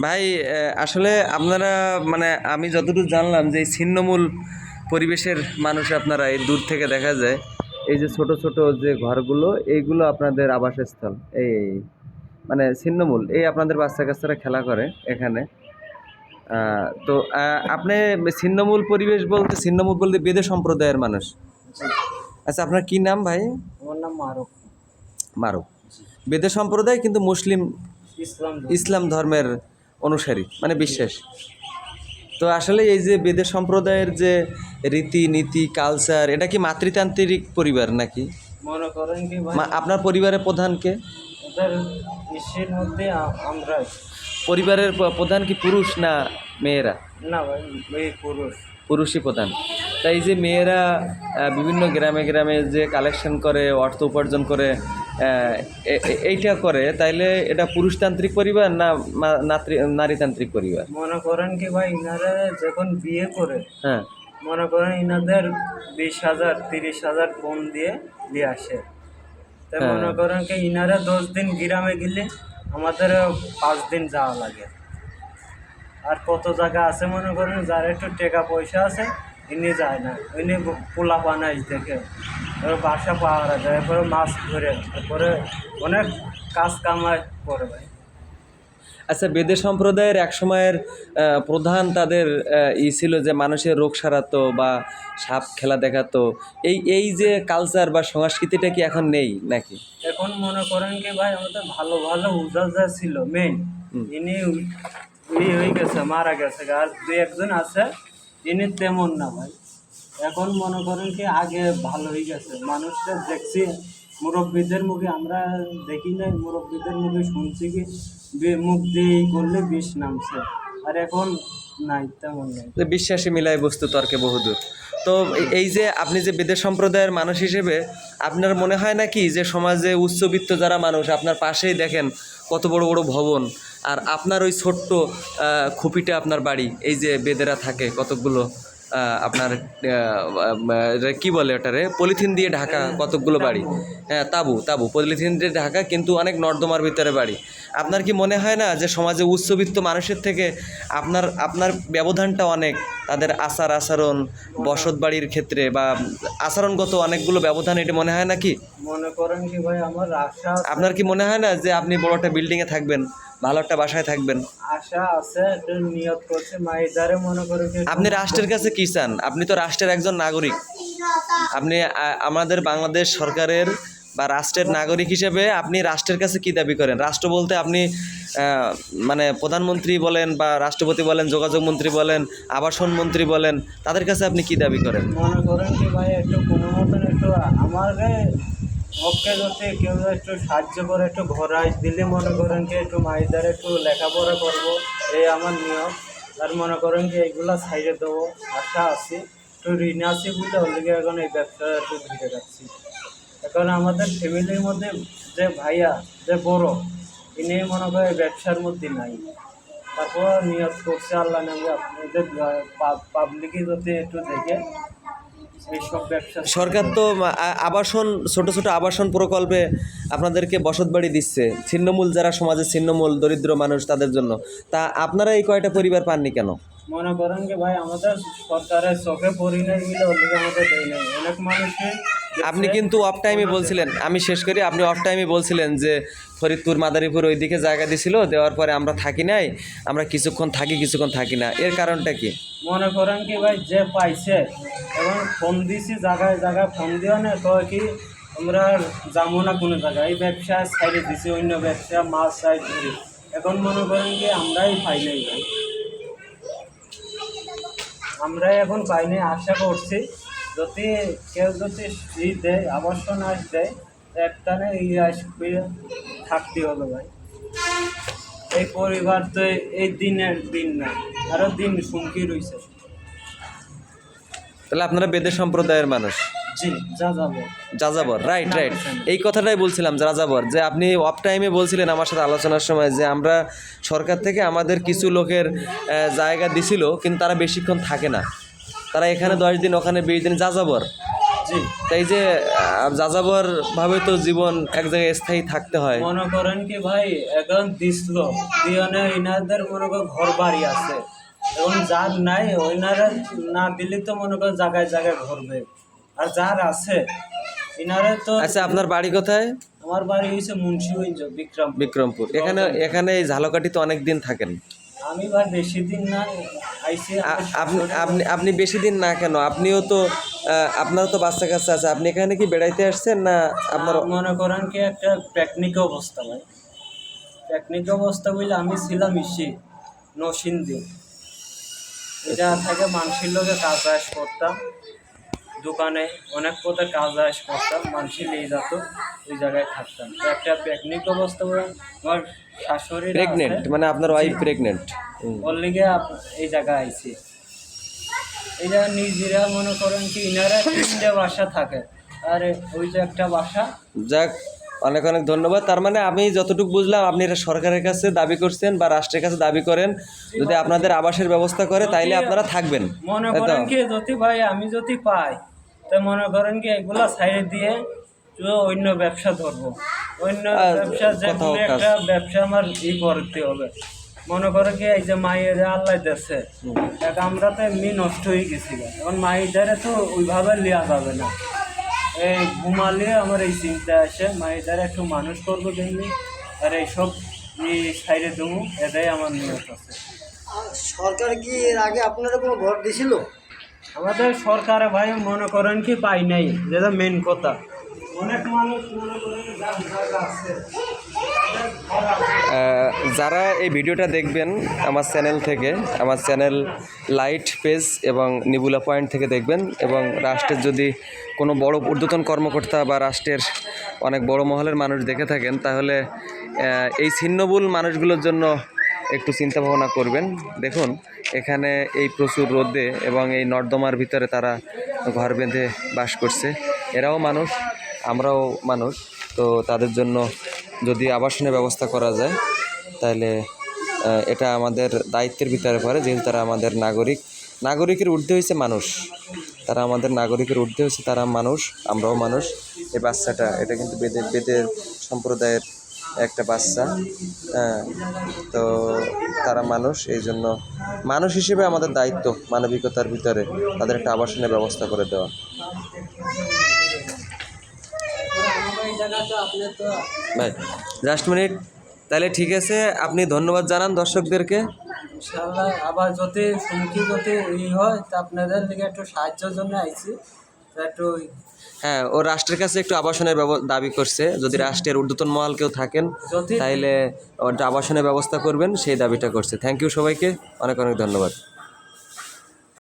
ভাই আসলে আপনারা মানে আমি যতটুকু জানলাম যে এই ছিন্নমূল পরিবেশের মানুষ আপনারা এই দূর থেকে দেখা যায় এই যে ছোট ছোট যে ঘরগুলো এইগুলো আপনাদের আবাসস্থল এই মানে ছিন্নমূল এই আপনাদের বাচ্চা কাচ্চারা খেলা করে এখানে। তো আপনি ছিন্নমূল পরিবেশ বলতে ছিন্নমূল বলতে বেদে সম্প্রদায়ের মানুষ? আচ্ছা আপনার কি নাম ভাই? আমার নাম মারুফ। মারুফ। বেদে সম্প্রদায় কিন্তু মুসলিম ইসলাম ধর্মের অনুসারী মানে বিশ্বাস। তো আসলে এই যে বেদের সম্প্রদায়ের যে রীতি নীতি কালচার এটা কি মাতৃতান্ত্রিক পরিবার নাকি? আপনার পরিবারের প্রধানকে পরিবারের প্রধান কি পুরুষ না মেয়েরা? না ভাই পুরুষ। পুরুষই প্রধান। তাই যে মেয়েরা বিভিন্ন গ্রামে গ্রামে যে কালেকশন করে অর্থ উপার্জন করে এইটা করে তাইলে এটা পুরুষতান্ত্রিক পরিবার না নাত্রি- নারীতান্ত্রিক পরিবার? মনে করেন কি ভাই ইনারা যখন বিয়ে করে হ্যাঁ। মনে করেন ইনাদের বিশ হাজার তিরিশ হাজার ফোন দিয়ে দিয়ে আসে। তো হ্যাঁ। মনে করেন কি ইনারা দশ দিন গ্রামে গেলে আমাদের পাঁচ দিন যাওয়া লাগে। আর কত জায়গা আছে মনে করেন যার একটু টাকা পয়সা আছে ইনি যায় না এনে পোলা বানাই দেখে এবার বাসা পাওয়া যায় এরপরে মাছ ধরে তারপরে অনেক কাজ কামাই করে ভাই। আচ্ছা বেদে সম্প্রদায়ের এক সময়ের প্রধান তাদের ই ছিল যে মানুষের রোগ সারাতো বা সাপ খেলা দেখাতো। এই এই যে কালচার বা সংস্কৃতিটা কি এখন নেই নাকি? এখন মনে করেন কি ভাই আমাদের ভালো ভালো যা ছিল মেইন হুম। ইনি হয়ে গেছে মারা গেছে। আর দুই একজন আছে ইনি তেমন না ভাই। এখন মনে করেন কি আগে ভালো হয়ে গেছে। মানুষরা দেখছি, মুরব্বীদের মুখে আমরা দেখি নাই, মুরব্বীদের মুখে শুনছি কি মুখ দিয়ে করলে বিষ নামছে। আর এখন নাই, তেমন নাই। বিশ্বাসী মিলায় বস্তু তর্কে বহুদূর। তো এই- এই যে আপনি যে বেদের সম্প্রদায়ের মানুষ হিসেবে, আপনার মনে হয় নাকি যে সমাজে উচ্চবিত্ত যারা মানুষ, আপনার পাশেই দেখেন কত বড় বড় ভবন আর আপনার ওই ছোট্ট খুপিটা আপনার বাড়ি এই যে বেদেরা থাকে কতকগুলো আপনার কি বলে ওটারে পলিথিন দিয়ে ঢাকা কতকগুলো বাড়ি? হ্যাঁ তাবু তাবু পলিথিন দিয়ে ঢাকা কিন্তু অনেক নর্দমার ভিতরে বাড়ি। আপনার কি মনে হয় না যে সমাজে উচ্চবিত্ত মানুষের থেকে আপনার আপনার ব্যবধানটা অনেক? তাদের আচার আচরণ বসত বাড়ির ক্ষেত্রে বা আচরণগত অনেকগুলো ব্যবধান এটা মনে হয় নাকি? মনে করেন কি ভাই আমার আপনার কি মনে হয় না যে আপনি বড় একটা বিল্ডিংয়ে থাকবেন? ভালো একটা বাসায় থাকবেন। আশা আছে নিয়ত করছে মাইদারে মনে করে আপনি রাষ্ট্রের কাছে কি চান? আপনি তো রাষ্ট্রের একজন নাগরিক। আপনি আমাদের বাংলাদেশ সরকারের বা রাষ্ট্রের নাগরিক হিসেবে আপনি রাষ্ট্রের কাছে কি দাবি করেন? রাষ্ট্র বলতে আপনি মানে প্রধানমন্ত্রী বলেন বা রাষ্ট্রপতি বলেন যোগাযোগ মন্ত্রী বলেন আবাসন মন্ত্রী বলেন তাদের কাছে আপনি কি দাবি করেন? মনে করেন কি ভাই একটু কোনো মতন একটু আমার ওকে যদি কেউ একটু সাহায্য করে, একটু ঘোরাই দিলে মনে করেন কি একটু মাইদারে একটু লেখাপড়া করব এই আমার নিয়ম। আর মনে করেন কি এইগুলা সাইডে দেবো, আশা আছি। একটু ঋণ আছি বুঝতে হলে কি এখন এই ব্যবসা একটু ধীরে যাচ্ছি এখন আমাদের ফ্যামিলির মধ্যে যে ভাইয়া, যে বড়, ইনি মনে করে ব্যবসার মধ্যে নাই। তারপর নিয়ত করছে, আল্লাহ নামে আপনাদের পাবলিকে যদি একটু দেখে। সরকার তো আবাসন ছোট ছোট আবাসন প্রকল্পে আপনাদেরকে বসত বাড়ি দিচ্ছে। ছিন্নমূল যারা সমাজে ছিন্নমূল দরিদ্র মানুষ তাদের জন্য। তা আপনারা এই কয়টা পরিবার পাননি কেন? মনে করেন যে ভাই আমাদের সরকারের চোখে পরিণয় মিলে বলে আমাদের দেয় নাই। অনেক মানুষের আপনি কিন্তু অফ টাইমে বলছিলেন। আমি শেষ করি আপনি অফ টাইমে বলছিলেন যে ফরিদপুর মাদারীপুর ওইদিকে জায়গা দিছিল দেওয়ার পরে আমরা থাকি নাই আমরা কিছুক্ষণ থাকি কিছুক্ষণ থাকি না। এর কারণটা কি? মনে করেন কি ভাই যে পাইছে এবং ফোন দিছি জায়গায় জায়গায় ফোন দিও না কয় কি আমরা যাব না কোনো জায়গায়। এই ব্যবসা সাইডে দিছি অন্য ব্যবসা মাছ সাইড ধরি এখন মনে করেন কি আমরাই পাই নাই ভাই। আমরাই এখন পাই নাই আশা করছি। যদি কেউ যদি ই দেয় আবাসন আস দেয় একটানে ই আসবে থাকতে হবে ভাই। এই পরিবার তো এই দিনের দিন না আরও দিন শুনকি রয়েছে তাহলে আপনারা বেদের সম্প্রদায়ের মানুষ? যাযাবর। রাইট রাইট এই কথাটাই বলছিলাম যাযাবর যে আপনি অফ টাইমে বলছিলেন আমার সাথে আলোচনার সময় যে আমরা সরকার থেকে আমাদের কিছু লোকের জায়গা দিছিল কিন্তু তারা বেশিক্ষণ থাকে না। তারা এখানে দশ দিন ওখানে বিশ দিন যাযাবর। জি। তাই যে যাযাবর ভাবে তো জীবন এক জায়গায় স্থায়ী থাকতে হয়। মনে করেন কি ভাই এখন দিছিল দিয়নে ইনাদের মনে করেন ঘর বাড়ি আছে। এখন যার নাই ওইনারা না দিলে তো মনে করেন জায়গায় জায়গায় ঘরবে আর যার আছে ইনারে তো আচ্ছা আপনার বাড়ি কোথায়? আমার বাড়ি হয়েছে মুন্সিগঞ্জ বিক্রম বিক্রমপুর। এখানে এখানে এই ঝালকাঠি তো অনেক দিন থাকেন। আমি ভাই বেশি দিন না আইসি আপনি আপনি আপনি বেশি দিন না কেন? আপনিও তো আপনার তো বাচ্চা কাচ্চা আছে। আপনি এখানে কি বেড়াইতে আসছেন না আপনার মনে করেন কি একটা টেকনিক অবস্থা ভাই। টেকনিক অবস্থা বলে আমি ছিলাম ইসি নসিন্দি এটা থেকে মানুষের লোকে কাজ আস করতাম। দোকানে অনেক পথে কাজ আস করতাম মানুষই নিয়ে যেত ওই জায়গায় থাকতাম। একটা টেকনিক অবস্থা বলে আমার শাশুড়ি প্রেগনেন্ট মানে আপনার ওয়াইফ প্রেগনেন্ট ওর লিগে এই জায়গায় আইছি। এই জায়গা নিজেরা মনে করেন কি ইনারা তিনটে বাসা থাকে। আর ওই যে একটা বাসা। যাক অনেক অনেক ধন্যবাদ। তার মানে আমি যতটুকু বুঝলাম আপনি এটা সরকারের কাছে দাবি করছেন বা রাষ্ট্রের কাছে দাবি করেন। যদি আপনাদের আবাসের ব্যবস্থা করে তাইলে আপনারা থাকবেন। মনে করেন কি যদি ভাই আমি যদি পাই তো মনে করেন কি এগুলা সাইড দিয়ে অন্য ব্যবসা ধরবো। অন্য ব্যবসা যে কোনো একটা ব্যবসা আমার ই করতে হবে। মনে করে কি এই যে মায়ের আল্লাহ দেশে এক আমরা তো এমনি নষ্ট হয়ে গেছি। এখন মায়ের তো ওইভাবে লিয়া যাবে না। এই ঘুমালে আমার এই চিন্তা আসে মায়ের দ্বারা একটু মানুষ করব যেমনি আর এইসব এই সাইডে দেবো এটাই আমার নিয়ত আছে। আর সরকার কি এর আগে আপনারা কোনো ঘর দিছিল আমাদের সরকারে ভাই মনে করেন কি পাই নাই যেটা মেন কথা। যারা এই ভিডিওটা দেখবেন আমার চ্যানেল থেকে, আমার চ্যানেল লাইট পেজ এবং নিবুলা পয়েন্ট থেকে দেখবেন এবং রাষ্ট্রের যদি কোনো বড় ঊর্ধ্বতন কর্মকর্তা বা রাষ্ট্রের অনেক বড় মহলের মানুষ দেখে থাকেন, তাহলে এই ছিন্নবুল মানুষগুলোর জন্য একটু চিন্তা ভাবনা করবেন। দেখুন, এখানে এই প্রচুর রোদে এবং এই নর্দমার ভিতরে তারা ঘর বেঁধে বাস করছে। এরাও মানুষ। আমরাও মানুষ, তো তাদের জন্য যদি আবাসনের ব্যবস্থা করা যায়, তাহলে এটা আমাদের দায়িত্বের ভিতরে পড়ে, যেহেতু তারা আমাদের নাগরিক। নাগরিকের ঊর্ধ্বে হয়েছে মানুষ। তারা আমাদের নাগরিকের ঊর্ধ্বে হয়েছে তারা মানুষ, আমরাও মানুষ। এই বাচ্চাটা, এটা কিন্তু বেদের বেদের সম্প্রদায়ের একটা বাচ্চা হ্যাঁ। তো তারা মানুষ, এই জন্য মানুষ হিসেবে আমাদের দায়িত্ব মানবিকতার ভিতরে, তাদের একটা আবাসনের ব্যবস্থা করে দেওয়া। ভাই জাস্ট মিনিট তাহলে ঠিক আছে আপনি ধন্যবাদ জানান দর্শকদেরকে। আবার যদি শুনকি যদি ই হয় তা আপনাদের দিকে একটু সাহায্যের জন্য আইছি। একটু হ্যাঁ ও রাষ্ট্রের কাছে একটু আবাসনের দাবি করছে। যদি রাষ্ট্রের ঊর্ধ্বতন মহল কেউ থাকেন ওটা আবাসনের ব্যবস্থা করবেন সেই দাবিটা করছে। থ্যাংক ইউ সবাইকে। অনেক অনেক ধন্যবাদ।